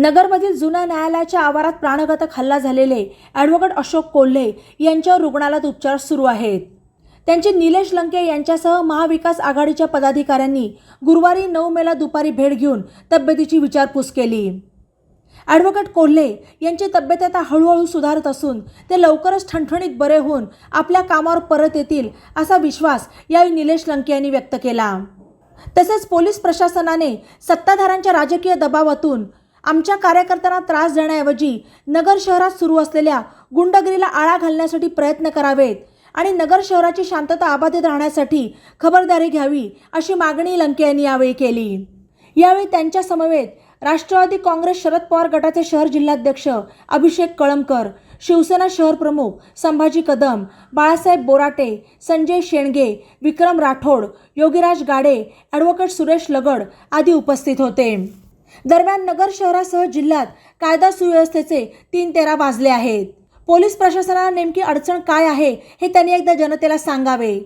नगरमधील जुन्या न्यायालयाच्या आवारात प्राणघातक हल्ला झालेले ॲडव्होकेट अशोक कोल्हे यांच्यावर रुग्णालयात उपचार सुरू आहेत. त्यांचे निलेश लंके यांच्यासह महाविकास आघाडीच्या पदाधिकाऱ्यांनी गुरुवारी नऊ मेला दुपारी भेट घेऊन तब्येतीची विचारपूस केली. ॲडव्होकेट कोल्हे यांची तब्येत आता हळूहळू सुधारत असून ते लवकरच ठणठणीत बरे होऊन आपल्या कामावर परत येतील असा विश्वास यावेळी निलेश लंके यांनी व्यक्त केला. तसेच पोलीस प्रशासनाने सत्ताधाऱ्यांच्या राजकीय दबावातून आमच्या कार्यकर्त्यांना त्रास देण्याऐवजी नगर शहरात सुरू असलेल्या गुंडगिरीला आळा घालण्यासाठी प्रयत्न करावेत आणि नगर शहराची शांतता अबाधित राहण्यासाठी खबरदारी घ्यावी अशी मागणी लंके यांनी यावेळी केली. यावेळी त्यांच्या समवेत राष्ट्रवादी काँग्रेस शरद पवार गटाचे शहर जिल्हाध्यक्ष अभिषेक कळमकर शिवसेना शहर प्रमुख संभाजी कदम बाळासाहेब बोराटे संजय शेणगे विक्रम राठोड योगीराज गाडे ॲडव्होकेट सुरेश लगड आदी उपस्थित होते. दरम्यान नगर शहरासह जिल्ह्यात कायदा सुव्यवस्थेचे तीन तेरा वाजले आहेत. पोलीस प्रशासनाला नेमकी अडचण काय आहे हे त्यांनी एकदा जनतेला सांगावे.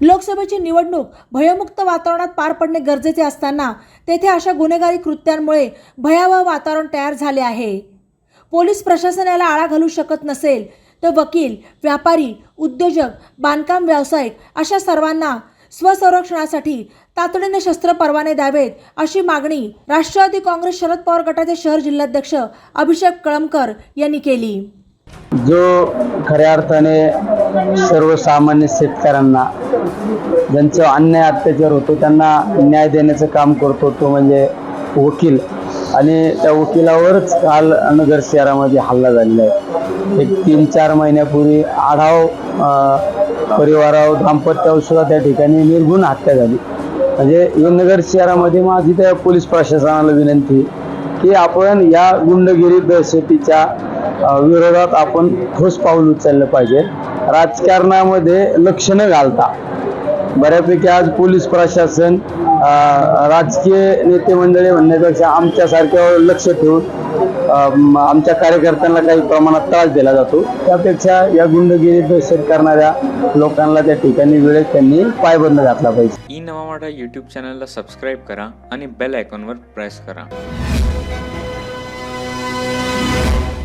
लोकसभेची निवडणूक भयमुक्त वातावरणात पार पडणे गरजेचे असताना तेथे अशा गुन्हेगारी कृत्यांमुळे भयावह वातावरण तयार झाले आहे. पोलीस प्रशासन याला आळा घालू शकत नसेल तर वकील व्यापारी उद्योजक बांधकाम व्यावसायिक अशा सर्वांना स्वसंरक्षणासाठी तातडीने शस्त्र परवाने द्यावेत अशी मागणी राष्ट्रवादी काँग्रेस शरद पवार गटाचे शहर जिल्हाध्यक्ष अभिषेक कळमकर यांनी केली. जो खऱ्या अर्थाने सर्वसामान्य शेतकऱ्यांना ज्यांचं अन्याय अत्याचार होतो त्यांना न्याय देण्याचं काम करतो तो म्हणजे वकील. आणि त्या वकिलावरच काल नगर शहरामध्ये हल्ला झालेला आहे. एक तीन चार महिन्यापूर्वी आढाव परिवारावर दाम्पत्यावर सुद्धा त्या ठिकाणी निर्गुण हत्या झाली. म्हणजे हे शहरामध्ये माझी त्या पोलीस प्रशासनाला विनंती की आपण या गुंडगिरी दहशतीच्या विरोधात आपण ठोस पाऊल उचललं पाहिजे. राजकारणामध्ये लक्ष न घालता बऱ्यापैकी आज पोलीस प्रशासन राजकीय नेते मंडळी म्हणण्यापेक्षा आमच्यासारख्यावर लक्ष ठेवून आमच्या कार्यकर्त्यांना काही प्रमाणात त्रास दिला जातो. त्यापेक्षा या गुंडगिरी दहशत करणाऱ्या लोकांना त्या ठिकाणी वेळेत त्यांनी पायबंद घातला पाहिजे. ई नवा मराठा यूट्यूब चॅनलला सबस्क्राईब करा आणि बेल आयकॉनवर प्रेस करा.